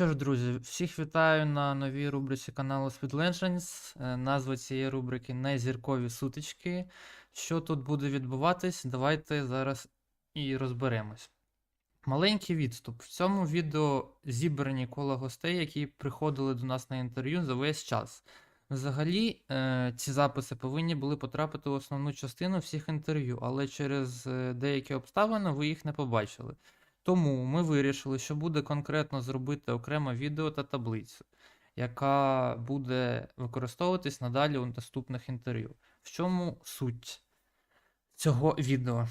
Що ж, друзі, всіх вітаю на новій рубриці каналу Speed Legends. Е, Назва цієї рубрики Незіркові сутички. Що тут буде відбуватись, давайте зараз і розберемось. Маленький відступ. В цьому відео зібрані коло гостей, які приходили до нас на інтерв'ю за весь час. Взагалі, е, ці записи повинні були потрапити в основну частину всіх інтерв'ю, але через е, деякі обставини ви їх не побачили. Тому ми вирішили, що буде конкретно зробити окреме відео та таблицю, яка буде використовуватись надалі у наступних інтерв'ю. В чому суть цього відео?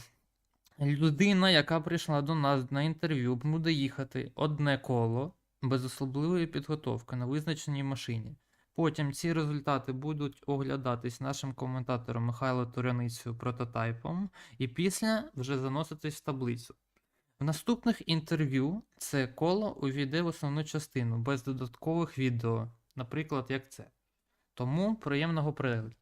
Людина, яка прийшла до нас на інтерв'ю, буде їхати одне коло без особливої підготовки на визначеній машині. Потім ці результати будуть оглядатись нашим коментатором Михайло Туряницею прототайпом, і після вже заноситись в таблицю. В наступних інтерв'ю це коло увійде в основну частину без додаткових відео, наприклад, як це. Тому приємного перегляду.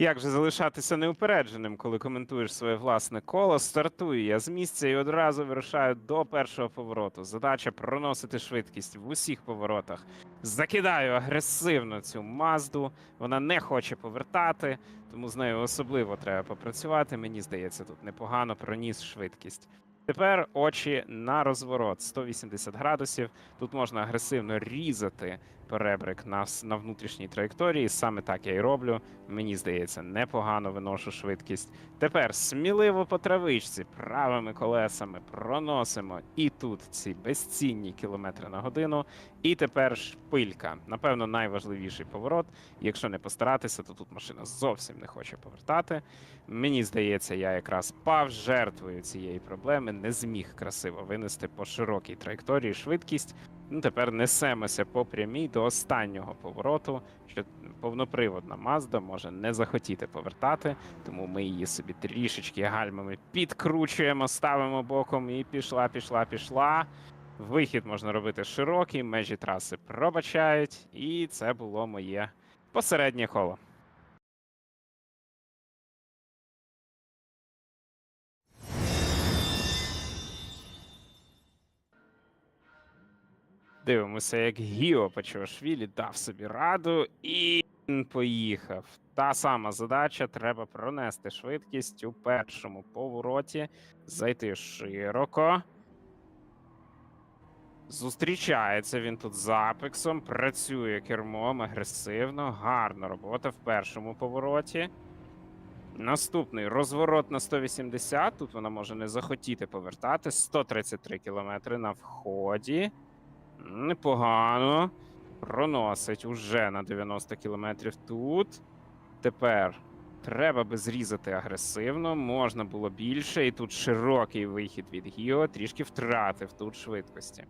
Як же залишатися неупередженим, коли коментуєш своє власне коло? Стартую я з місця і одразу вирушаю до першого повороту. Задача проносити швидкість в усіх поворотах. Закидаю агресивно цю мазду. Вона не хоче повертати, тому з нею особливо треба попрацювати. Мені здається, тут непогано проніс швидкість. Тепер очі на розворот 180 градусів. Тут можна агресивно різати перебрик на, на внутрішній траєкторії. Саме так я і роблю. Мені здається, непогано виношу швидкість. Тепер сміливо по травичці, правими колесами проносимо і тут ці безцінні кілометри на годину. І тепер шпилька. Напевно, найважливіший поворот. Якщо не постаратися, то тут машина зовсім не хоче повертати. Мені здається, я якраз пав жертвою цієї проблеми, не зміг красиво винести по широкій траєкторії швидкість. Ну, тепер несемося по прямій до останнього повороту, що повноприводна Мазда може не захотіти повертати, тому ми її собі трішечки гальмами підкручуємо, ставимо боком і пішла, пішла, пішла. Вихід можна робити широкий, межі траси пробачають, і це було моє посереднє коло. Дивимося, як Гіо Пачуашвілі дав собі раду і він поїхав. Та сама задача: треба пронести швидкість у першому повороті, зайти широко. Зустрічається він тут з Апексом, працює кермом агресивно, гарна робота в першому повороті. Наступний розворот на 180. Тут вона може не захотіти повертати. 133 км на вході. Непогано. Проносить уже на 90 кілометрів тут. Тепер треба би зрізати агресивно. Можна було більше. І тут широкий вихід від Гіо. Трішки втратив тут швидкості.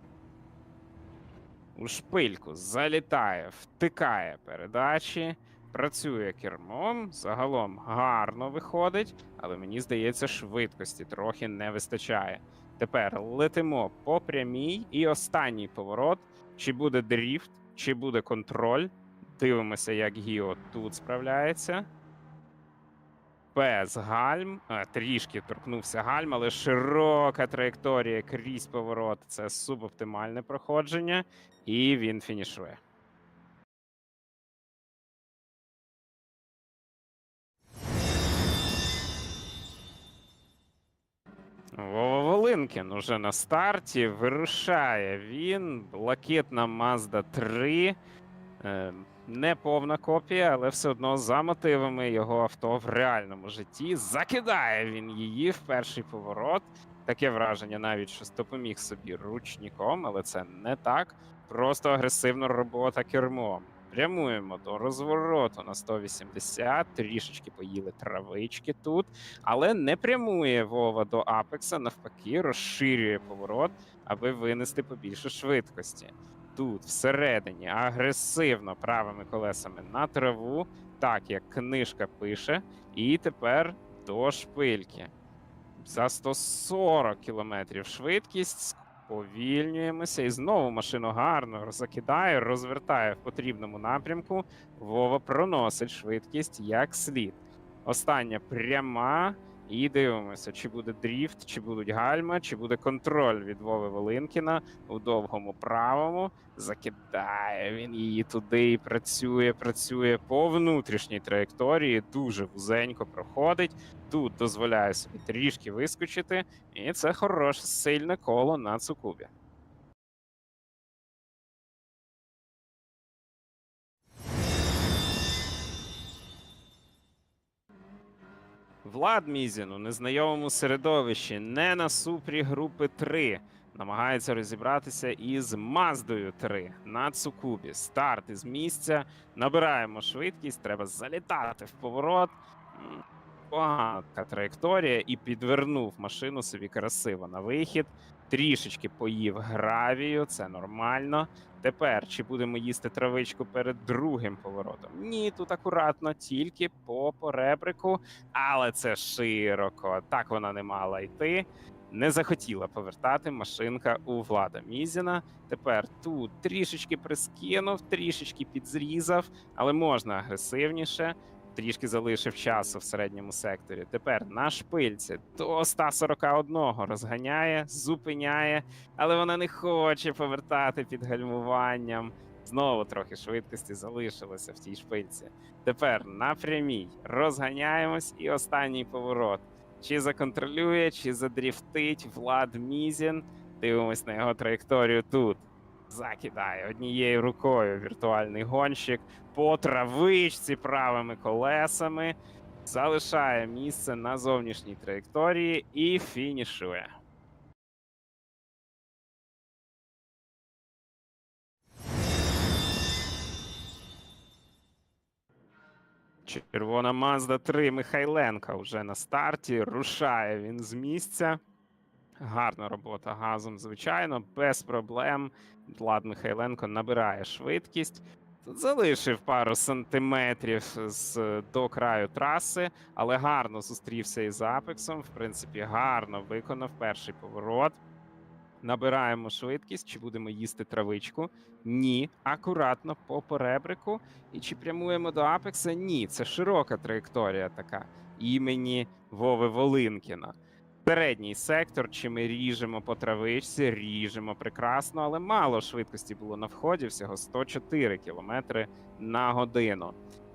У шпильку залітає, втикає передачі, працює кермом. Загалом гарно виходить, але мені здається, швидкості трохи не вистачає. Тепер летимо по прямій і останній поворот. Чи буде дріфт, чи буде контроль. Дивимося, як Гіо тут справляється. Без гальм. А, трішки торкнувся гальм, але широка траєкторія крізь поворот. Це субоптимальне проходження, і він фінішує. Вова Волинкін уже на старті вирушає він. Блакитна Mazda 3. Е, не повна копія, але все одно за мотивами його авто в реальному житті. Закидає він її в перший поворот. Таке враження навіть що допоміг собі ручником, але це не так. Просто агресивна робота кермом. Прямуємо до розвороту. На 180, трішечки поїли травички тут, але не прямує Вова до Апекса, навпаки, розширює поворот, аби винести побільше швидкості. Тут всередині агресивно правими колесами на траву, так як книжка пише, і тепер до шпильки. За 140 кілометрів швидкість Повільнюємося і знову машину гарно закидає, розвертає в потрібному напрямку. Вова проносить швидкість як слід. Остання пряма. І дивимося, чи буде дріфт, чи будуть гальма, чи буде контроль від Вови Волинкіна у довгому правому. Закидає він її туди і працює, працює по внутрішній траєкторії. Дуже вузенько проходить. Тут дозволяє собі трішки вискочити, і це хороше сильне коло на цукубі. Влад Мізін у незнайомому середовищі, не на супрі групи 3. Намагається розібратися із Маздою 3 на Цукубі. Старт із місця. Набираємо швидкість, треба залітати в поворот. Така траєкторія і підвернув машину собі красиво на вихід. Трішечки поїв гравію, це нормально. Тепер чи будемо їсти травичку перед другим поворотом? Ні, тут акуратно, тільки по поребрику, але це широко. Так вона не мала йти. Не захотіла повертати машинка у Влада Мізіна. Тепер тут трішечки прискинув, трішечки підзрізав, але можна агресивніше. Трішки залишив часу в середньому секторі. Тепер на шпильці до 141 розганяє, зупиняє, але вона не хоче повертати під гальмуванням. Знову трохи швидкості залишилося в тій шпильці. Тепер на прямій розганяємось і останній поворот. Чи законтролює, чи задріфтить Влад Мізін. Дивимось на його траєкторію тут. Закидає однією рукою віртуальний гонщик по травичці правими колесами. Залишає місце на зовнішній траєкторії і фінішує. Червона Мазда 3 Михайленка вже на старті. Рушає він з місця. Гарна робота газом, звичайно, без проблем. Влад Михайленко набирає швидкість. Залишив пару сантиметрів з до краю траси, але гарно зустрівся із Апексом. В принципі, гарно виконав перший поворот. Набираємо швидкість, чи будемо їсти травичку? Ні. Акуратно по поребрику. І чи прямуємо до Апекса? Ні. Це широка траєкторія така імені Вови Волинкіна. Передній сектор, чи ми ріжемо по травичці, ріжемо прекрасно, але мало швидкості було на вході, всього 104 км на годину.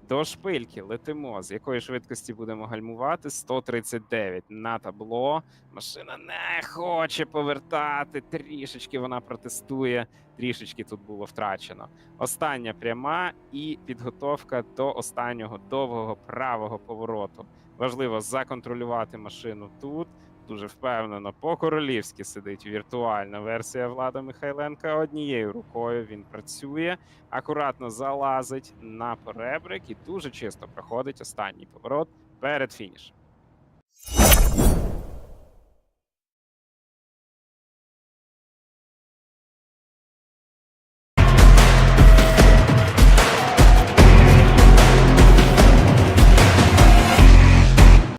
До шпильки летимо. З якої швидкості будемо гальмувати? 139 на табло. Машина не хоче повертати. Трішечки вона протестує, трішечки тут було втрачено. Остання пряма і підготовка до останнього довгого правого повороту. Важливо законтролювати машину тут. Дуже впевнено, по-королівськи сидить віртуальна версія Влада Михайленка. Однією рукою він працює, акуратно залазить на перебрик і дуже чисто проходить останній поворот перед фінішем.